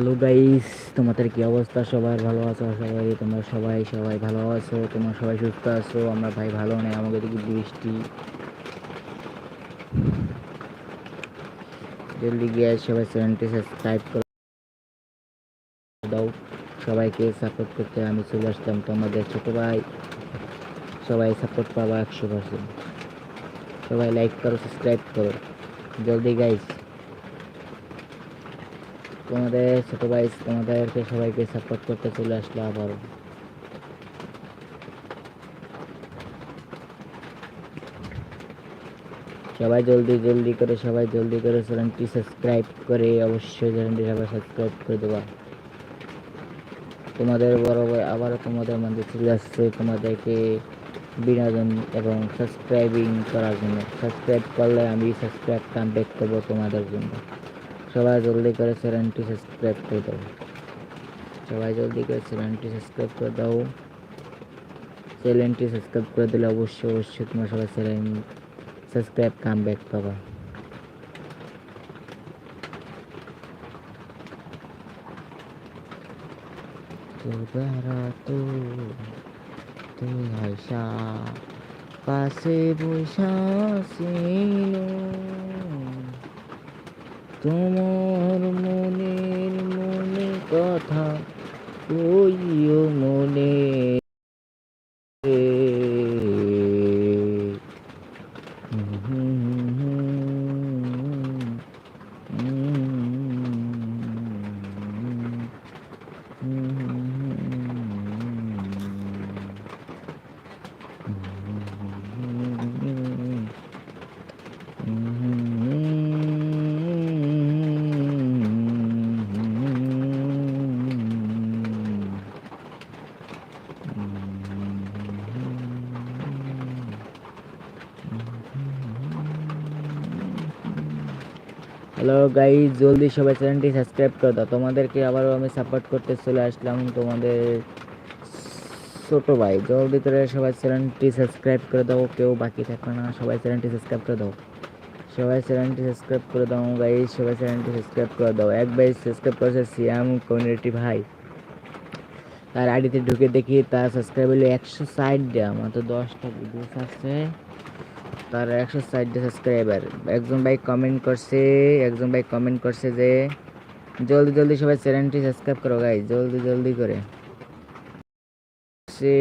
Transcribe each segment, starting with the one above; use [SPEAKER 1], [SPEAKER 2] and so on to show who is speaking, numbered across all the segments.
[SPEAKER 1] Hello guys তোমাদের কি অবস্থা? সবাই ভালো আছো? সবাই তোমরা সবাই সবাই ভালো আছো। তোমরা সবাই সুস্থ আছো? আমরা ভাই ভালো নেই। আমাকে দেখি বৃষ্টি। জলদি গিয়ে সবাই চ্যানেলটি সাবস্ক্রাইব করো দাও। সবাইকে সাপোর্ট করতে আমি চলে আসতাম তোমাদের ছোট ভাই। সবাই সাপোর্ট পাবো একশো পার্সেন্ট সবাই লাইক করো সাবস্ক্রাইব করো। জলদি গাইস তোমাদের ছোট ভাই, তোমাদেরকে সবাইকে সাপোর্ট করতে চলে আসলো আবারও। সবাই জলদি জলদি করে, সবাই জলদি করে চ্যানেলটি সাবস্ক্রাইব করে অবশ্যই চ্যানেলটি সবাই সাবস্ক্রাইব করে দেবা। তোমাদের বড় ভাই আবারও তোমাদের মধ্যে চলে আসছে তোমাদেরকে বিনোদন এবং সাবস্ক্রাইবিং করার জন্য। সাবস্ক্রাইব করলে আমি সাবস্ক্রাইব কামব্যাক করব তোমাদের জন্য। সবাই জলদি করে চ্যানেলটি সাবস্ক্রাইব করে দাও সবাই জলদি করে চ্যানেলটি সাবস্ক্রাইব করে দাও চ্যানেলটি সাবস্ক্রাইব করে দিলে অবশ্যই অবশ্যই তোমার সবাই চ্যানেল সাবস্ক্রাইব কাম ব্যাক পাবা তোরা তো তুই আইসা পাশে বসাছিল তোমার মনের মনে কথা কইও মনে হ্যালো গাইজ জলদি সবাই চ্যানেলটি সাবস্ক্রাইব করে দাও। তোমাদেরকে আবারও আমি সাপোর্ট করতে চলে আসলাম তোমাদের ছোট ভাই। জলদি করে সবাই চ্যানেলটি সাবস্ক্রাইব করে দাও, কেউ বাকি থাকবে না। সবাই চ্যানেলটি সাবস্ক্রাইব করে দাও। সবাই চ্যানেলটি সাবস্ক্রাইব করে দাও গাইজ সবাই চ্যানেলটি সাবস্ক্রাইব করে দাও। এক ভাই সাবস্ক্রাইব করেছে সিয়াম কমিউনিটি ভাই। তার আইডিতে ঢুকে দেখি, তার সাবস্ক্রাইব হলো একশো ষাট দেওয়া মাত্র দশটা ভিডিওস আছে। তার একশো ষাটটা সাবস্ক্রাইবার একজন ভাই কমেন্ট করছে, একজন ভাই কমেন্ট করছে যে, জলদি জলদি সবাই চ্যানেলটি সাবস্ক্রাইব করো গাই জলদি জলদি করে। সে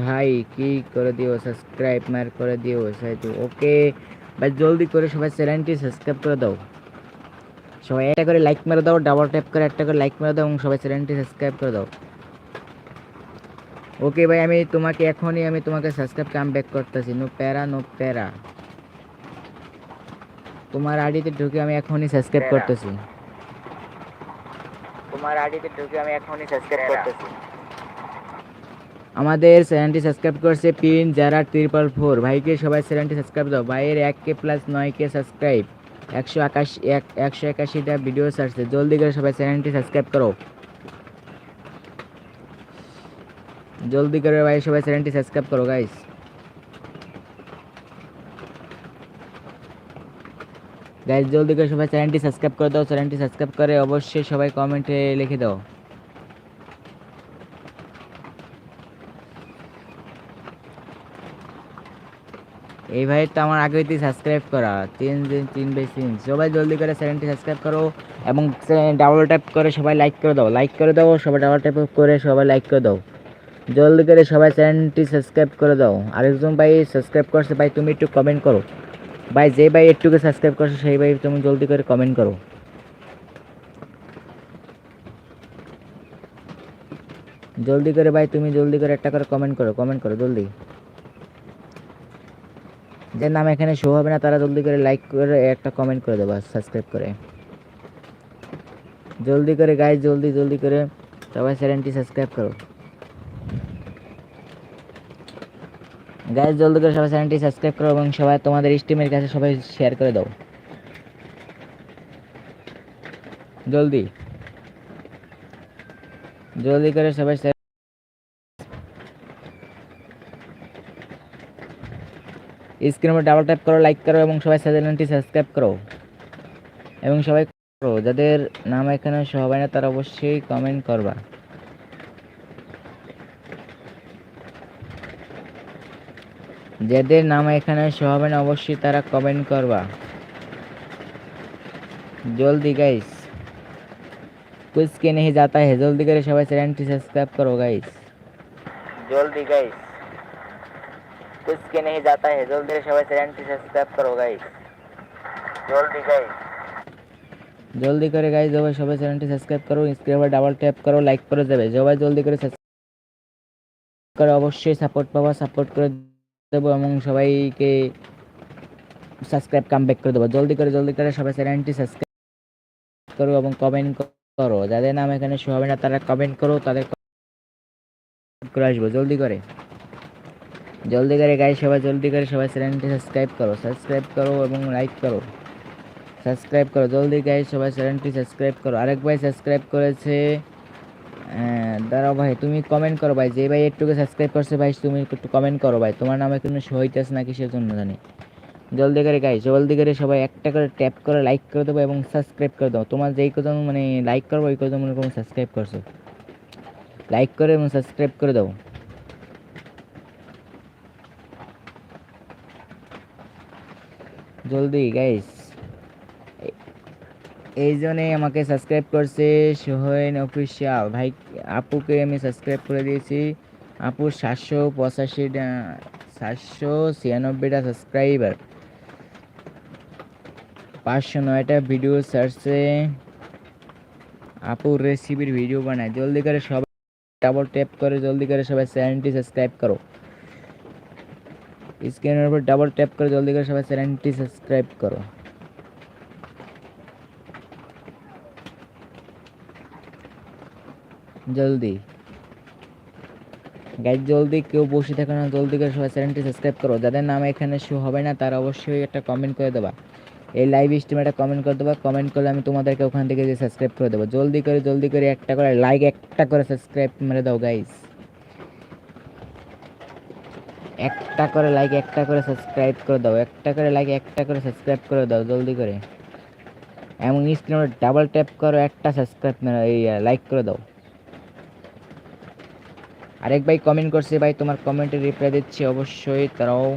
[SPEAKER 1] ভাই কি করে দিও সাবস্ক্রাইব মার করে দিও সাইতো ওকে ভাই জলদি করে সবাই চ্যানেলটি সাবস্ক্রাইব করে দাও। সবাই একটা করে লাইক মেরে দাও ডাবল ট্যাপ করে একটা করে লাইক মেরে দাও, এবং সবাই চ্যানেলটি সাবস্ক্রাইব করে দাও। ওকে ভাই আমি তোমাকে এখনই আমি তোমাকে সাবস্ক্রাইব কাম ব্যাক করতেছি। নো প্যারা নো প্যারা। তোমার আইডিতে ঢুকে আমি এখনই সাবস্ক্রাইব করতেছি। তোমার আইডিতে ঢুকে আমি এখনই সাবস্ক্রাইব করতেছি। আমাদের চ্যানেলটি সাবস্ক্রাইব করছে পিন যারা ট্রিপল ফোর ভাইকে সবাই চ্যানেলটি সাবস্ক্রাইব দাও। ভাইয়ের এক কে প্লাস নয় কে সাবস্ক্রাইব একশো একাশি এক একশো একাশিটা ভিডিও আসছে জলদি করে সবাই চ্যানেলটি সাবস্ক্রাইব করো। জলদি করে ভাই সবাই চ্যানেলটি সাবস্ক্রাইব করো গাইস গাইস জলদি করে সবাই চ্যানেলটি সাবস্ক্রাইব করে দাও, চ্যানেলটি সাবস্ক্রাইব করে অবশ্যই সবাই কমেন্টে লিখে দাও। এই ভাই তো আমার আগে সাবস্ক্রাইব করা, তিন দিন, তিন বাই তিন সবাই জলদি করে চ্যানেলটি সাবস্ক্রাইব করো এবং ডাবল ট্যাপ করে সবাই লাইক করে দাও। লাইক করে দাও, সবাই ডাবল ট্যাপ করে সবাই লাইক করে দাও। জলদি করে সবাই চ্যানেলটি সাবস্ক্রাইব করে দাও। আরেকজন ভাই সাবস্ক্রাইব করছে, ভাই তুমি একটু কমেন্ট করো। ভাই, যে ভাই একটুকু সাবস্ক্রাইব করছ, সেই ভাই তুমি জলদি করে কমেন্ট করো। জলদি করে ভাই তুমি জলদি করে একটা করে কমেন্ট করো কমেন্ট করো, জলদি। যার নাম এখানে শো হবে না, তারা জলদি করে লাইক করে একটা কমেন্ট করে দেবো সাবস্ক্রাইব করে। জলদি করে গাইজ জলদি জলদি করে সবাই চ্যানেলটি সাবস্ক্রাইব করো। গাইজ জলদি করে সবাই চ্যানেলটি সাবস্ক্রাইব করো এবং সবাই তোমাদের স্টিমের কাছে সবাই শেয়ার করে দাও। জলদি। জলদি করে সবাই স্ক্রিনে ডাবল ট্যাপ করো লাইক করো এবং সবাই চ্যানেলটি সাবস্ক্রাইব করো। এবং সবাই করো, যাদের নাম এখানে হবে না তারা অবশ্যই কমেন্ট করবা। যাদের নাম এখানে শো অবশ্যই তারা কমেন্ট করবা। জলদি গাইস কুইজ কে নেহি যাতা হে জলদি করে সবাই চ্যানেলটি সাবস্ক্রাইব করো গাইস জলদি গাইস কুইজ কে নেহি যাতা হে জলদি করে সবাই চ্যানেলটি সাবস্ক্রাইব করো গাইস জলদি গাইস জলদি করে গাইস সবাই সবাই চ্যানেলটি সাবস্ক্রাইব করো স্ক্রিনে ডাবল ট্যাপ করো লাইক করে যাবে সবাই জলদি করে সাবস্ক্রাইব করো অবশ্যই সাপোর্ট পাবা সাপোর্ট করে দেবো এবং সবাইকে সাবস্ক্রাইব কাম ব্যাক করে দেবো। জলদি করে জলদি করে সবাই চ্যানেলটি সাবস্ক্রাইব করো এবং কমেন্ট করো। যাদের নাম এখানে শো হবে না, তারা কমেন্ট করো, তাদের করে আসব। জলদি করে। জলদি করে গাই সবাই জলদি করে সবাই চ্যানেলটি সাবস্ক্রাইব করো। সাবস্ক্রাইব করো এবং লাইক করো। সাবস্ক্রাইব করো। জলদি গাই সবাই চ্যানেলটি সাবস্ক্রাইব করো। আরেক ভাই সাবস্ক্রাইব করেছে। দাঁড়াও ভাই, তুমি কমেন্ট করো ভাই, যে ভাই একটু সাবস্ক্রাইব করছে ভাই, তুমি একটু কমেন্ট করো ভাই, তোমার নামে কোনো হইতেছে না কিসের জন্য জানি। জলদি করে গাই জলদি করে সবাই একটা করে ট্যাপ করে লাইক করে দেবো এবং সাবস্ক্রাইব করে দাও। তোমার যেই কথা মানে লাইক করব, ওই কথা মনে করো সাবস্ক্রাইব করছ। লাইক করে এবং সাবস্ক্রাইব করে দাও। জলদি গাইস এই আমাকে সাবস্ক্রাইব করছে সোহেন অফিসিয়াল ভাই, আপুকে আমি সাবস্ক্রাইব করে দিয়েছি। আপু সাতশো পঁচাশিটা সাতশো ছিয়ানব্বইটা সাবস্ক্রাইবার পাঁচশো নয়টা ভিডিও সার্চে আপুর রেসিপির ভিডিও বানায়। জলদি করে সবাই ডাবল ট্যাপ করে, জলদি করে সবাই চ্যানেলটি সাবস্ক্রাইব করো। স্ক্রিনের উপর ডাবল ট্যাপ করে, জলদি করে সবাই চ্যানেলটি সাবস্ক্রাইব করো। জলদি। গাইজ জলদি কেউ বসে থাকো না, জলদি করে সবাই চ্যানেলটি সাবস্ক্রাইব করো। যাদের নাম এখানে শো হবে না, তারা অবশ্যই একটা কমেন্ট করে দেবা। এই লাইভ স্ট্রিমে একটা কমেন্ট করে দেবা। কমেন্ট করলে আমি তোমাদেরকে ওখান থেকে যে সাবস্ক্রাইব করে দেবো। জলদি করে জলদি করে একটা করে লাইক একটা করে সাবস্ক্রাইব মেরে দাও গাইজ একটা করে লাইক একটা করে সাবস্ক্রাইব করে দাও। একটা করে লাইক একটা করে সাবস্ক্রাইব করে দাও, জলদি করে। এমন স্ক্রিনে ডাবল ট্যাপ করো, একটা সাবস্ক্রাইব এই লাইক করে দাও। আরেক ভাই কমেন্ট করছে ভাই তোমার কমেন্টে রিপ্লাই দিচ্ছি অবশ্যই তারাও।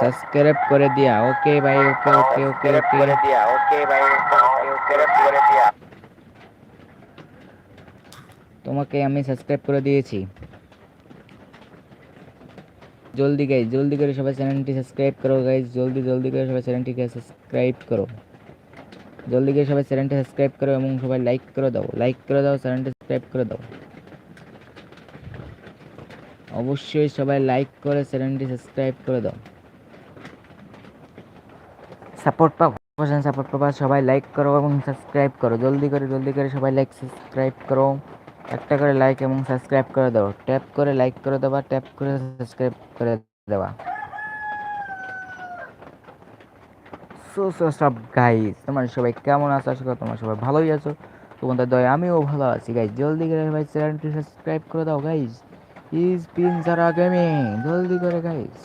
[SPEAKER 1] সাবস্ক্রাইব করে দিয়া ওকে ভাই ওকে ওকে ওকে ওকে করে দিয়া ওকে ভাই ওকে ওকে ওকে করে দিয়া তোমাকে আমি সাবস্ক্রাইব করে দিয়েছি। জলদি গাইজ জলদি করে সবাই চ্যানেলটি সাবস্ক্রাইব করো গাইজ জলদি জলদি করে সবাই চ্যানেলটিকে সাবস্ক্রাইব করো। জলদি করে সবাই চ্যানেলটি সাবস্ক্রাইব করো এবং সবাই লাইক করে দাও। লাইক করে দাও, চ্যানেলটি সাবস্ক্রাইব করে দাও। অবশ্যই সবাই লাইক করে চ্যানেলটি সাবস্ক্রাইব করে দাও। সাপোর্ট পাও সাপোর্ট পাবা, সবাই লাইক করো এবং সাবস্ক্রাইব করো। জলদি করে জলদি করে সবাই লাইক, সাবস্ক্রাইব করো। একটা করে লাইক এবং সাবস্ক্রাইব করে দাও। ট্যাপ করে লাইক করে দেবা ট্যাপ করে সাবস্ক্রাইব করে দেওয়া সো সো, সব গাইস তোমার সবাই কেমন আছো? আশা করি তোমরা সবাই ভালোই আছো। তোমাদের দয় আমিও ভালো আছি। গাইস জলদি করে ভাই চ্যানেলটি সাবস্ক্রাইব করে দাও। গাইস ইজ পিন যারা গেমিং জলদি করে গাইস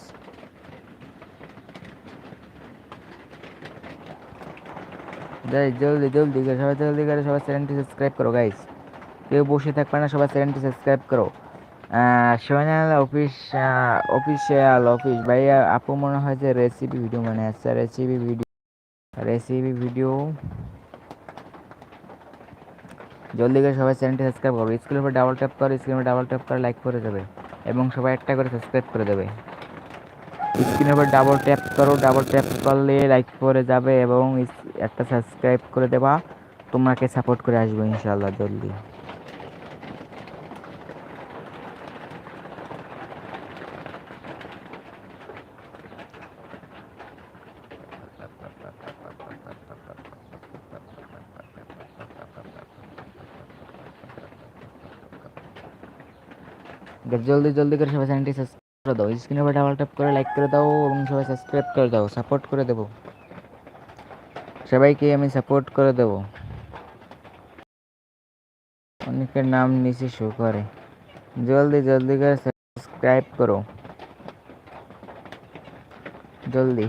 [SPEAKER 1] গাইস জলদি জলদি করে, সবাই জলদি করে সবাই চ্যানেলটি সাবস্ক্রাইব করো গাইস কেউ বসে থাকবে না, সবাই চ্যানেলটি সাবস্ক্রাইব করো। সোনাল অফিস অফিসিয়াল অফিস ভাইয়া, আপু মনে হয় যে রেসিপি ভিডিও মানে আচ্ছা রেসিপি ভিডিও রেসিপি ভিডিও জলদি করে সবাই চ্যানেলটি সাবস্ক্রাইব করবে স্ক্রিনের উপর ডাবল ট্যাপ করো স্ক্রিনের উপর ডাবল ট্যাপ করে লাইক করে দেবে এবং সবাই একটা করে সাবস্ক্রাইব করে দেবে। স্ক্রিনের উপর ডাবল ট্যাপ করো ডাবল ট্যাপ করলে লাইক করে যাবে এবং একটা সাবস্ক্রাইব করে দেবা। তোমাকে সাপোর্ট করে আসব ইনশাল্লাহ জলদি। জলদি জলদি করে সবাই চ্যানেলটি সাবস্ক্রাইব করে দাও। স্ক্রিনের উপর ডাবল ট্যাপ করে লাইক করে দাও এবং সবাই সাবস্ক্রাইব করে দাও সাপোর্ট করে দেবো। সবাইকে আমি সাপোর্ট করে দেবো। অনেকের নাম নিচে শো করে। জলদি জলদি করে সাবস্ক্রাইব করো। জলদি।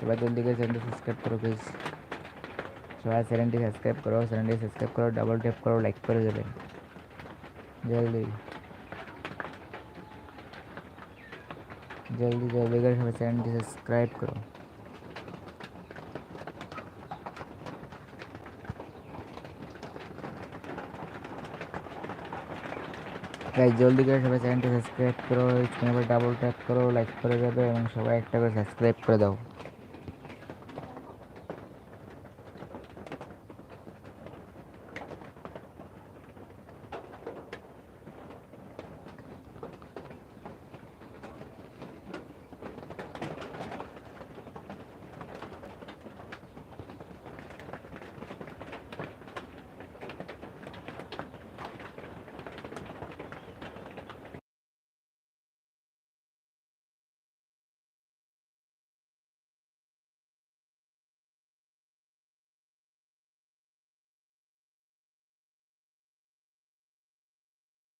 [SPEAKER 1] সবাই জলদি করে চ্যানেলটি সাবস্ক্রাইব করো প্লিজ সবাই চ্যানেলটি সাবস্ক্রাইব করো চ্যানেলটি সাবস্ক্রাইব করো ডাবল ট্যাপ করো লাইক করে দেবে। জলদি। জলদি জলদি করে সবাই চ্যানেলটি সাবস্ক্রাইব করো। গাইজ জলদি করে সবাই চ্যানেলটি সাবস্ক্রাইব করো চ্যানেলে ডাবল ট্যাপ করো লাইক করে দেবে এবং সবাই একটা করে সাবস্ক্রাইব করে দাও।